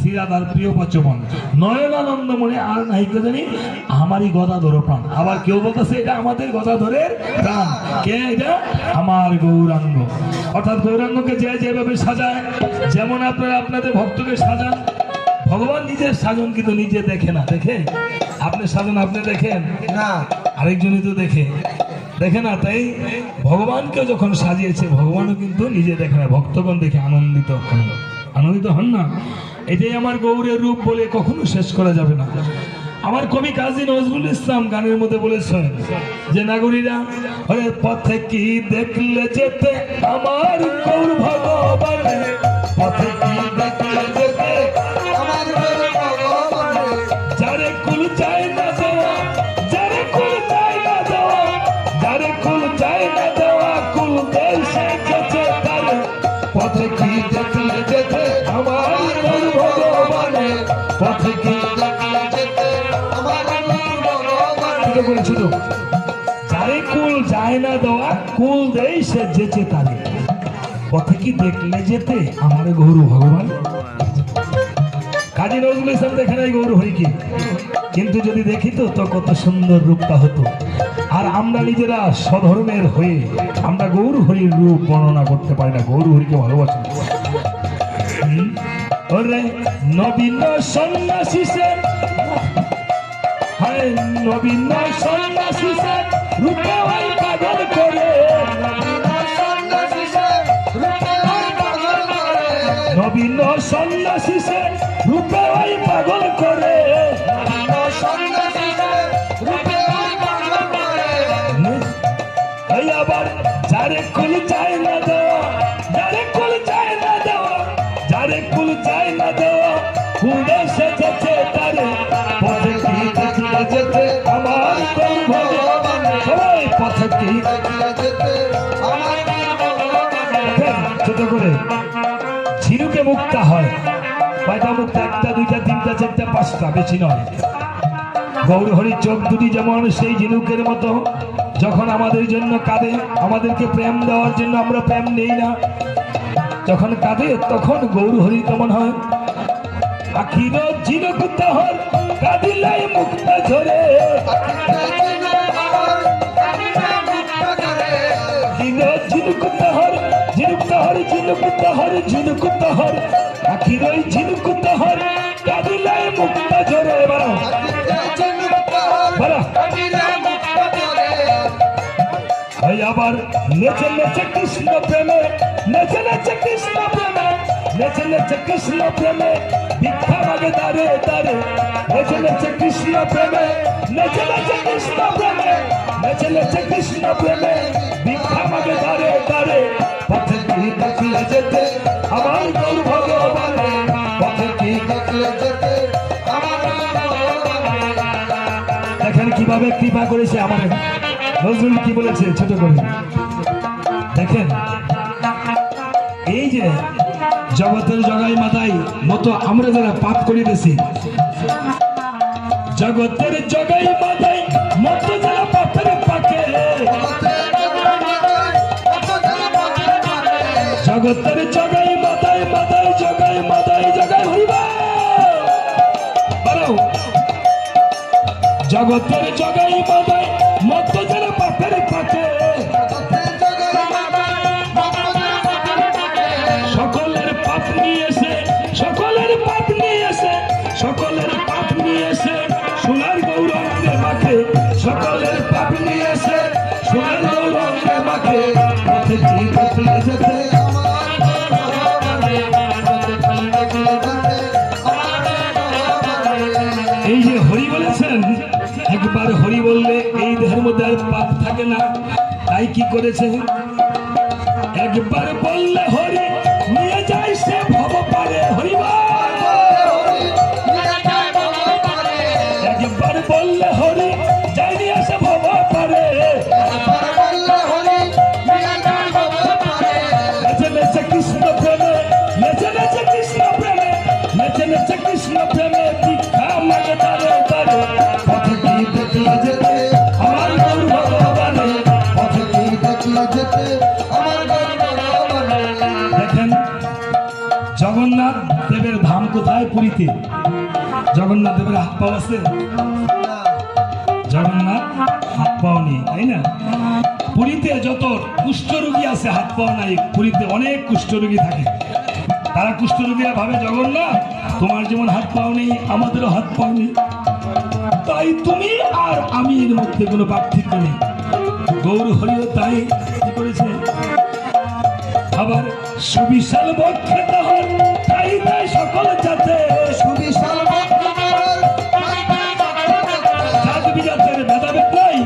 শ্রীরাধার প্রিয় পচমন নয়নানন্দ মনে আর নাই কে জানি আমারই গদা ধরো প্রাণ। আবার কেউ বলতেছে এটা আমাদের গদা ধরে প্রাণ। কে এটা? আমার গৌরাঙ্গ। অর্থাৎ গৌরাঙ্গকে যে যেভাবে সাজায় যেমন আপনারা আপনাদের ভক্তকে সাজান ভগবান নিজের সাজন কিন্তু নিজে দেখে না। দেখে? আপনি সাজন আপনি দেখেন? না। আরেকজনই তো দেখে। দেখে না? তাই ভগবানকে যখন সাজিয়েছে ভগবানও কিন্তু নিজে দেখে না ভক্তগণ দেখে আনন্দিত হন। আনন্দিত হন না? এটাই আমার গৌরের রূপ বলে কখনো শেষ করা যাবে না। আমার কবি কাজী নজরুল ইসলাম গানের মধ্যে বলেছেন যে, নাগরীরা ওরে পথে কি দেখলে যেতে আমার গৌর ভগবান? পথে কি দেখলে যেতে পথে কি দেখলে যেতে ছোট যারে কুল যায় না দেওয়া, কুল দেই সে যেচে তারে। পথে কি দেখলে যেতে আমার গৌর ভগবান? কাজী নজরুল ইসলাম দেখে নাই গৌর হরিকে কিন্তু যদি দেখি তো কত সুন্দর রূপটা হতো। আর আমরা নিজেরা স্বধর্মের হয়ে, আমরা গৌর হরির রূপ বর্ণনা করতে পারি না, গৌর হরিকে ভালোবাসি? ওরে নবীন সন্ন্যাসী নবীন সন্ন্যাসী রূপে ওই পাগল করে। নবীন সন্ন্যাসী রূপে ওই পাগল করে। আবার যারে কুল চায় না দেওয়া ঝিনুকে মুক্তা হয়। কয়টা মুক্তা, একটা, দুইটা, তিনটা, চারটা, পাঁচটা, বেশি নয়। গৌর হরির চোখ দুটি যেমন সেই ঝিনুকের মতো। যখন আমাদের জন্য কাঁদে, আমাদেরকে প্রেম দেওয়ার জন্য আমরা প্রেম নেই না। যখন কাঁদে, তখন গৌর হরি কেমন হয়? আখির ঝিনুক কাঁদিলাই মুক্তা ঝরে। ঝিনুক তাহর ঝিনুক তাহর আখির ঝিনুক তাহর কাঁদিলাই মুক্তা ঝরে বাড়া বাড়া আবার নেচে নেচে কৃষ্ণ প্রেমে, নেচে নেচে কৃষ্ণ প্রেমে, নেচে নেচে কৃষ্ণ প্রেমে, ভিক্ষা মাগে দারে দারে নেচে নেচে কৃষ্ণ প্রেমে, নেচে নেচে কৃষ্ণ প্রেমে, নেচে নেচে কৃষ্ণ প্রেমে, ভিক্ষা মাগে দারে দারে দেখেন কীভাবে কৃপা করেছে আমার নজরুল কি বলেছে? ছোট করে। দেখেন। এই যে জগতের জগাই মাথায় মতো আমরা যারা পাপ করিতেছি, জগতের জগাই মাথায় জগতের জগাই মাথায় মাথায় জগাই মাথায় জগাই বারো জগতের জগাই মাথায় বলেছেন, একবার হরি বললে এই দেহের মধ্যে আর পাপ থাকে না। তাই কি করেছে? একবার বললে জগন্নাথ দেবের ধাম কোথায় পুরীতে? জগন্নাথ দেবের হাত পাও আছে? জগন্নাথ হাত পাও নেই, তাই না? পুরীতে যত কুষ্ঠরোগী আছে, হাত পাও নাই। পুরীতে অনেক কুষ্ঠরোগী থাকে। তারা কুষ্ঠরোগীরা ভাবে, জগন্নাথ, তোমার যেমন হাত পাও নেই, আমাদেরও হাত পাও নেই। তাই তুমি আর আমি এর মধ্যে কোনো পার্থক্য নেই। গৌর হরিও তাই কি করেছে। আবার সুবিশাল বক্ষে তাহার তাই তাই সকল যাতে সুবিশাল জাত। বিজাতের ভেদাভেদ নাই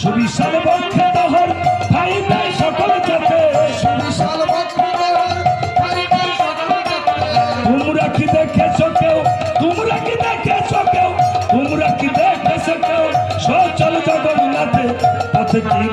সুবিশাল বক্ষে তাহার তাই তাই সকল যাতে সুবিশাল তোমরা কি দেখেছ কেউ? তোমরা কি দেখেছ কেউ? তোমরা কি দেখেছ কেউ? সচল জগন্নাথে পথে কি